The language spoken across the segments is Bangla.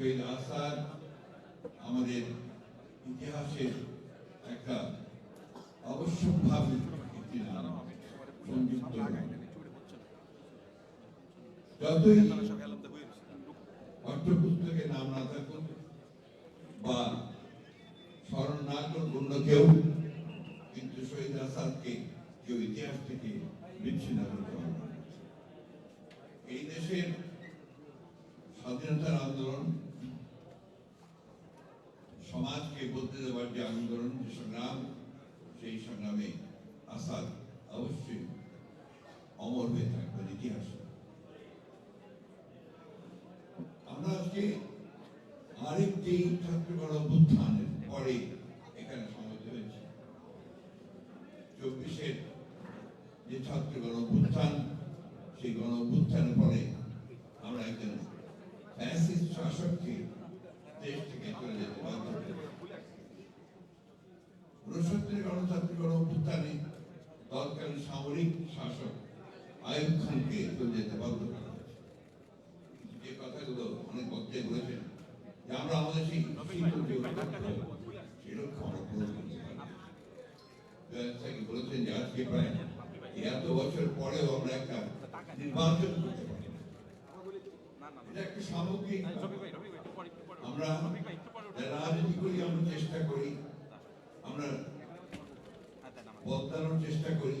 শহীদ আসাদ আমাদের ইতিহাসের একটা আবশ্যকভাবে একটি নাম, সংযুক্ত যতই পাঠ্যপুস্তকে নাম না থাকুক বা স্মরণ না করুক, অন্য কেউ কিন্তু শহীদ আসাদকে কেউ ইতিহাস থেকে বিচ্ছিন্ন করতে পারবে না। এই দেশের স্বাধীনতার আন্দোলন সমাজকে বলতে দেওয়ার যে আন্দোলন, যে সংগ্রাম, সেই সংগ্রামে আসাদ অবশ্যই অমর হয়ে থাকবেন ইতিহাসে। আমরা আজকে আরেকটি ছাত্রগণ অভ্যুত্থানের পরে এখানে সমবেত হয়েছি। চব্বিশের যে ছাত্রগণ অভ্যুত্থান, সেই গণ অভ্যুত্থানের পরে আমরা একজন শাসককে দেশ থেকে চলে যেতে বাধ্য হয়েছি উনসত্তরের গণতান্ত্রিক গণ অভ্যুত্থানে সামরিক শাসক আয়ুব খানকে চলে যেতে বাধ্য করা যে কথাগুলো অনেক বক্তে বলেছেন, যে আমরা আমাদের সেই বলেছেন যে আজকে প্রায় এত বছর পরেও আমরা একটা নির্বাচন করতে একটা সামগ্রিক আমরা রাজনীতি করি, আমরা চেষ্টা করি, আমরা বদলানোর চেষ্টা করি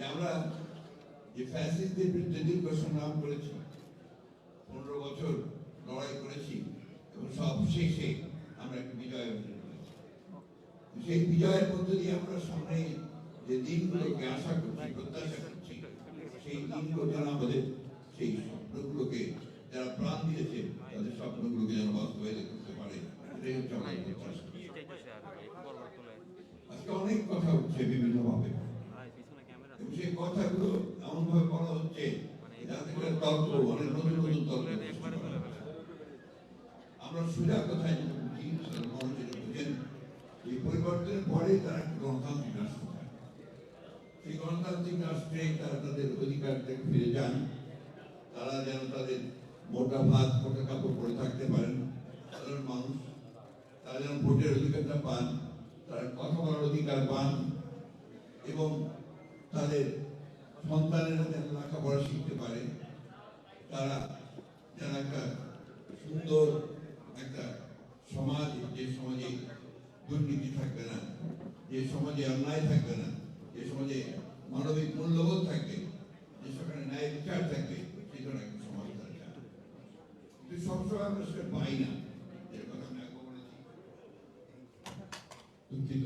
যে আমরা যে ফ্যাসিস্টদের বিরুদ্ধে দীর্ঘ সংগ্রাম করেছি পনেরো বছর লড়াই করেছি এবং সব শেষে আমরা একটা বিজয় অর্জন করেছি। সেই বিজয়ের মধ্য দিয়ে আমরা সামনে যে দিনগুলোকে আশা করছি প্রত্যাশা করছি সেই দিনগুলো যেন আমাদের সেই স্বপ্নগুলোকে যারা প্রাণ দিয়েছে তাদের স্বপ্নগুলোকে যেন বাস্তবায়িত করতে পারে এটাই হচ্ছে আমাদের প্রত্যাশা। আজকে অনেক কথা উঠছে বিভিন্ন ভাবে এবং সেই কথাগুলো এমন ভাবে বলা হচ্ছে যাতে করে তর্ক অনেক নতুন নতুন তর্ক করা হচ্ছে। আমরা সোজা কথায় বুঝি বুঝেন এই পরিবর্তনের পরে তারা একটা গণতান্ত্রিক রাষ্ট্র। সেই গণতান্ত্রিক রাষ্ট্রে তারা তাদের অধিকার থেকে ফিরে যান তারা যেন তাদের মোটা ভাত মোটা কাপড় পরে থাকতে পারেন সাধারণ মানুষ তারা যেন ভোটের অধিকারটা পান তারা কথা বলার অধিকার পান এবং তাদের সন্তানেরা যেন লেখাপড়া শিখতে পারে। তারা যেন একটা সুন্দর একটা সমাজ, যে সমাজে দুর্নীতি থাকবে না, যে সমাজে অন্যায় থাকবে না, যে সমাজে মানবিক মূল্যবোধ থাকবে, যে সেখানে ন্যায় বিচার থাকবে, সেই ধরনের একটা সমাজ চায়। কিন্তু সবসময় আমরা সেটা পাই না যে কথা আমি আগে বলেছি। দুঃখিত।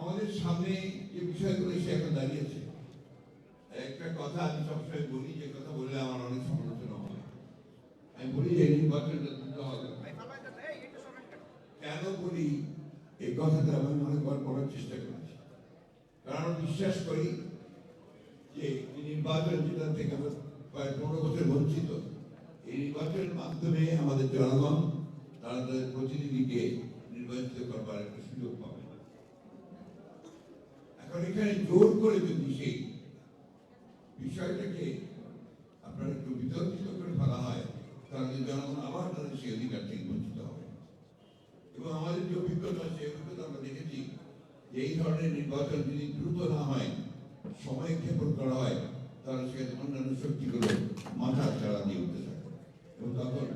আমাদের সামনে যে বিষয়গুলো সে এখন দাঁড়িয়েছে একটা কথা আমি সবসময় বলি, যে কথা বললে আমার অনেক সমালোচনা হয়। আমি বলি যে নির্বাচনটা কেন বলি? এই কথাটা আমি অনেকবার বলার চেষ্টা করেছি। কারণ বিশ্বাস করি যে নির্বাচন যেটা থেকে আমরা প্রায় পনেরো বছর বঞ্চিত, এই নির্বাচনের মাধ্যমে আমাদের জনগণ তারা তাদের প্রতিনিধিকে নির্বাচিত করবার একটা সুযোগ পাবে। এখন জোর করে যদি সেই বিষয়টাকে আপনার একটু বিতর্কিত করে ফেলা হয়, তাহলে জনগণ আবার তাদের সেই অধিকার থেকে বঞ্চিত হবে। এবং আমাদের যে অভিজ্ঞতা, সেই অভিজ্ঞতা আমরা দেখেছি যে এই ধরনের নির্বাচন যদি দ্রুত না হয়, সময় ক্ষেপণ করা হয়, তাহলে সেখানে অন্যান্য শক্তিগুলো মাথা চাড়া দিয়ে উঠতে থাকে। এবং তখন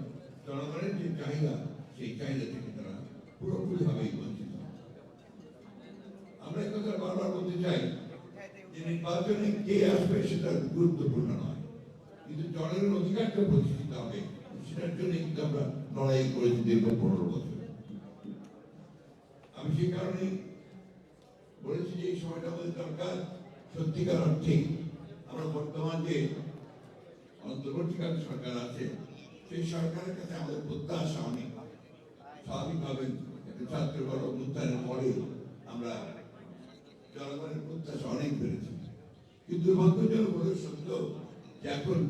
জনগণের যে চাহিদা, সেই চাহিদা থেকে তারা পুরোপুরিভাবেই বঞ্চিত। কথা বারবার বলতে চাই, যে নির্বাচনে কে আসবে সেটা গুরুত্বপূর্ণ নয়। কিন্তু জনগণের অধিকারটা প্রতিষ্ঠিত হবে, সেটার জন্য কিন্তু আমরা লড়াই করেছি দীর্ঘ পনেরো বছর। আমি সেই কারণেই বলেছি যে এই সময়টা আমাদের দরকার, সত্যিকার অর্থে আমরা বর্তমান যে অন্তর্বর্তীকালীন সরকার আছে, সেই সরকারের কাছে আমাদের প্রত্যাশা অনেক। স্বাভাবিকভাবে ছাত্র গণ পরে আমরা জনগণের প্রত্যাশা অনেক বেড়েছে। কিন্তু দুর্ভাগ্যজনক হলে সত্য যে এখন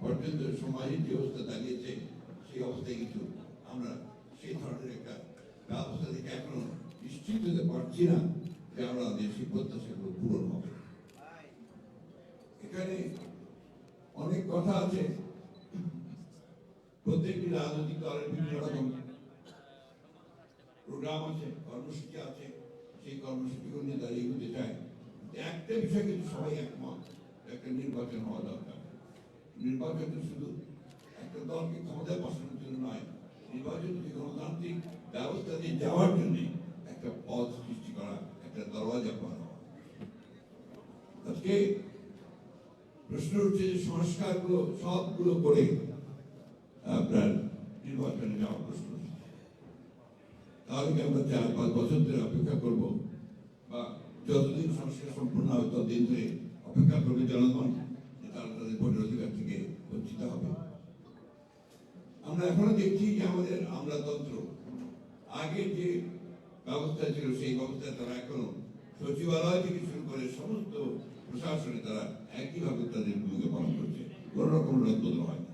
পর্যন্ত সমাজের যে অবস্থা দাঁড়িয়েছে, সেই অবস্থায় কিন্তু আমরা সেই ধরনের একটা ব্যবস্থা থেকে এখনও নিশ্চিত হতে পারছি না যে আমরা সেই প্রত্যাশাগুলো পূরণ হবে। এখানে অনেক কথা আছে। প্রত্যেকটি রাজনৈতিক দলের বিভিন্ন রকম প্রোগ্রাম আছে, কর্মসূচি আছে। সেই কর্মসূচিগুলো নিয়ে দাঁড়িয়ে এগোতে চায়। একটা বিষয় কিন্তু সবাই একমত, একটা নির্বাচন হওয়া দরকার। নির্বাচন তো শুধু একটা দলকে ক্ষমতায় বসানোর জন্য নয়, নির্বাচন যে গণতান্ত্রিক ব্যবস্থা দিয়ে যাওয়ার জন্যে একটা পথ সৃষ্টি করা, একটা দরওয়াজা করা আজকে প্রশ্ন হচ্ছে যে সংস্কারগুলো, সবগুলো করে আপনার নির্বাচনে যাওয়ার প্রশ্ন। তাহলে কি আমরা চার পাঁচ বছর ধরে অপেক্ষা করব বা যতদিন সংস্কার সম্পূর্ণ হবে, ততদিন ধরে অপেক্ষা করবে জনগণ তারা তাদের ভোটের অধিকার থেকে বঞ্চিত হবে। আমরা এখনও দেখছি যে আমাদের আমলাতন্ত্র, আগে যে ব্যবস্থা ছিল সেই ব্যবস্থায় তারা এখনও সচিবালয় থেকে শুরু করে সমস্ত প্রশাসনে তারা একইভাবে তাদের ভূমিকা পালন করছে, কোনো রকম রদবদল হয়নি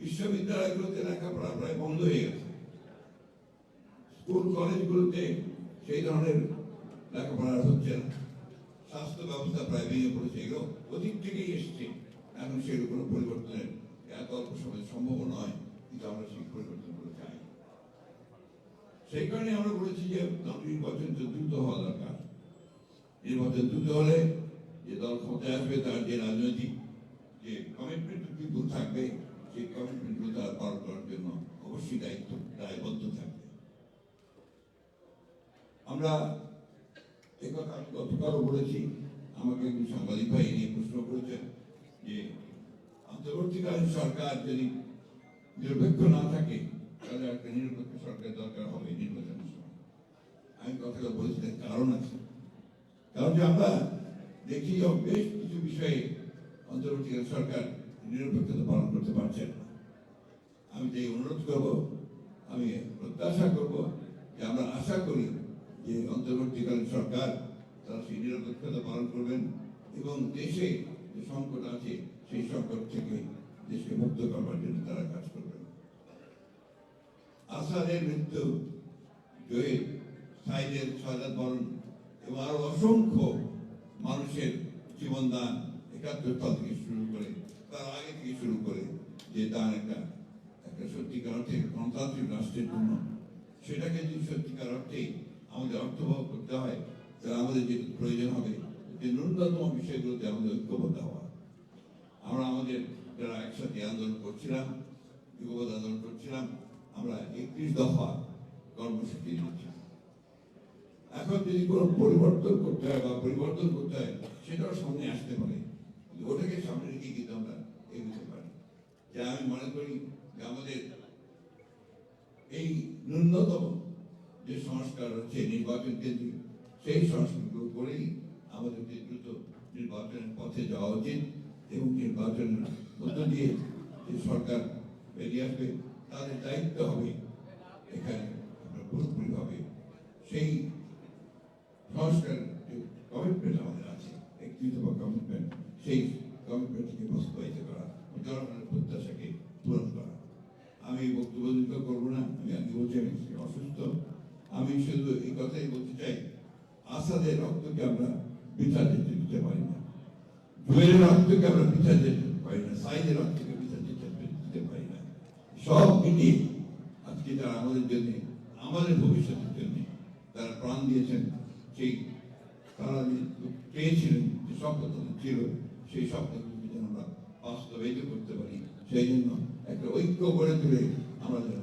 বিশ্ববিদ্যালয়গুলোতে লেখাপড়া প্রায় বন্ধ হয়ে গেছে। স্কুল কলেজগুলোতে সেই ধরনের লেখাপড়া হচ্ছে না? স্বাস্থ্য ব্যবস্থা প্রায় ভেঙে পড়েছে, এগুলো অতীত থেকেই এসছে। এখন সেগুলো কোনো পরিবর্তনের এত অল্প সময় সম্ভব নয়, কিন্তু আমরা সেই পরিবর্তনগুলো চাই। সেই কারণে আমরা বলেছি যে নির্বাচন তো দ্রুত হওয়া দরকার। নির্বাচন দ্রুত হলে যে দল ক্ষমতায় আসবে, তার যে রাজনৈতিক যে কমিটমেন্ট পিপুল থাকবে, সেই কমিটমেন্টগুলো তারা পালন করার জন্য অবশ্যই দায়িত্ব, দায়বদ্ধ থাকবে। আমরা এই কথা আমি গতকালও বলেছি, আমাকে একজন সাংবাদিক ভাই নিয়ে প্রশ্ন করেছেন যে, অন্তর্বর্তীকালীন সরকার যদি নিরপেক্ষ না থাকে, তাহলে একটা নিরপেক্ষ সরকার দরকার হবে নির্বাচনের সময় আমি কথাটা বলেছি কারণ আছে। কারণ যে আমরা দেখি যে বেশ কিছু বিষয়ে অন্তর্বর্তীকালীন সরকার নিরপেক্ষতা পালন করতে পারছেন না। আমি যে অনুরোধ করব, আমি প্রত্যাশা করব যে আমরা আশা করি যে অন্তর্বর্তীকালীন সরকার, তারা সেই নিরপেক্ষতা পালন করবেন এবং দেশে যে সংকট আছে, সেই সংকট থেকে দেশকে মুক্ত করবার জন্য তারা কাজ করবেন। আসাদের মৃত্যু জহির সাইদের সাজাদ বরণ এবং আরও অসংখ্য মানুষের জীবনদান সাল থেকে শুরু করে, তার আগে থেকে শুরু করে যে তার একটা একটা সত্যিকার অর্থে গণতান্ত্রিক রাষ্ট্রের জন্য। সেটাকে যদি সত্যিকার অর্থে আমাদের অর্থবহ করতে হয়, তাহলে আমাদের যে প্রয়োজন হবে, যে ন্যূনতম বিষয়গুলোতে আমাদের ঐক্যবদ্ধ হওয়া। আমরা আমাদের যারা একসাথে আন্দোলন করছিলাম যুগপথ আন্দোলন করছিলাম, আমরা একত্রিশ দফা কর্মসূচি দিচ্ছি এখন যদি কোনো পরিবর্তন করতে হয় বা পরিবর্তন করতে হয়, সেটাও সামনে আসতে পারে। ওটাকে সামনে রেখে কিন্তু আমরা এগোতে পারি। যা আমি মনে করি যে আমাদের এই ন্যূনতম যে সংস্কার হচ্ছে নির্বাচন কেন্দ্রিক, সেই সংস্কারগুলো করেই আমাদেরকে দ্রুত নির্বাচনের পথে যাওয়া উচিত এবং নির্বাচনের মধ্য দিয়ে যে সরকার বেরিয়ে আসবে, তাদের দায়িত্ব হবে এখানে আমরা পুরোপুরিভাবে সেই সংস্কার যে কমিটমেন্ট আমাদের আছে একত্রিত বা কমিটমেন্ট সেই কমিটমেন্টকে বাস্তবায়িত করা জনগণের প্রত্যাশাকে পূরণ করা। আমি বক্তব্য করব না আমি আগে বলছি আমি অসুস্থ আমি শুধু এই কথাই বলতে চাই, আসাদের রক্তকে আমরা বিচার যেতে দিতে পারি না। জুয়েলের রক্তকে আমরা বিচার যেতে পারি না, সাইদের রক্তকে বিচার যেতে দিতে পারি না। সব মিলিয়ে আজকে তারা আমাদের জন্য, আমাদের ভবিষ্যতের জন্য তারা প্রাণ দিয়েছেন, সেই তারা পেয়েছিলেন যে স্বপ্ন ছিল, সেই স্বপ্নগুলোকে যেন আমরা বাস্তবায়িত করতে পারি, সেই জন্য একটা ঐক্য গড়ে তুলে যেন